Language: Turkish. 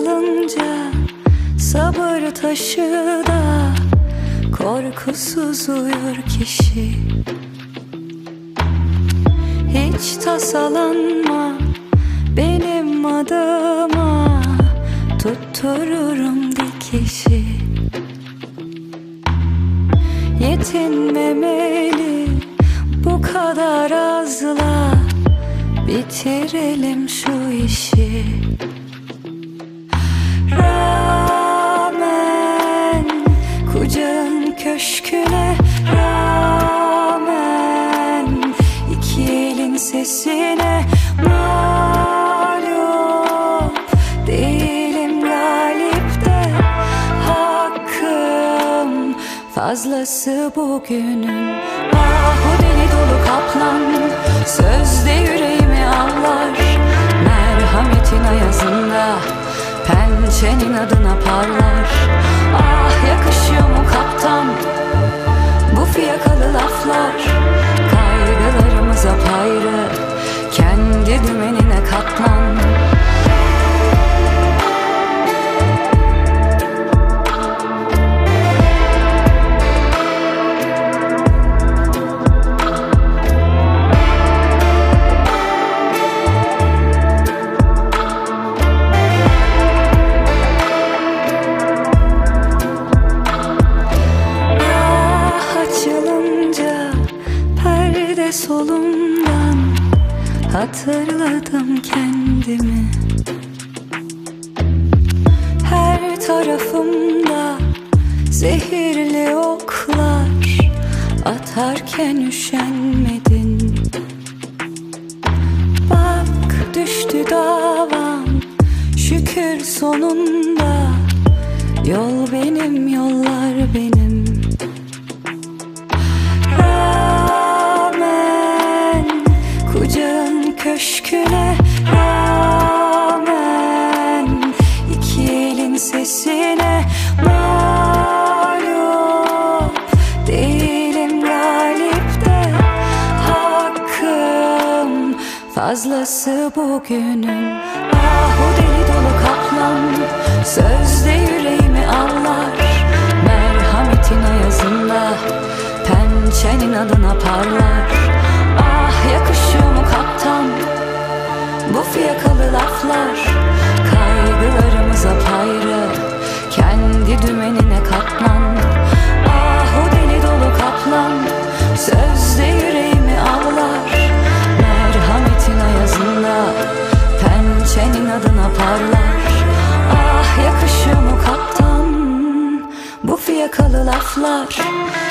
sarılınca Sabır taşı da Korkusuz uyur kişi. Hiç tasalanma Benim adıma Tuttururum dikişi Yetinmemeli Bu kadar azla Bitirelim şu işi. Fazlası bugünün. Ahu deli dolu kaplan sözde yüreğimi avlar. Merhametin ayazında pençenin adına parlar hatırladım kendimi. Her tarafımda zehirli oklar atarken üşenmedin. Bak düştü davam şükür sonunda. Yol benim yollar sesine mağlup değilim galip de hakkım fazlası bugünün ahu deli dolu kaplan sözde yüreğimi avlar merhametin ayazında pençenin adına parlar ah yakışıyor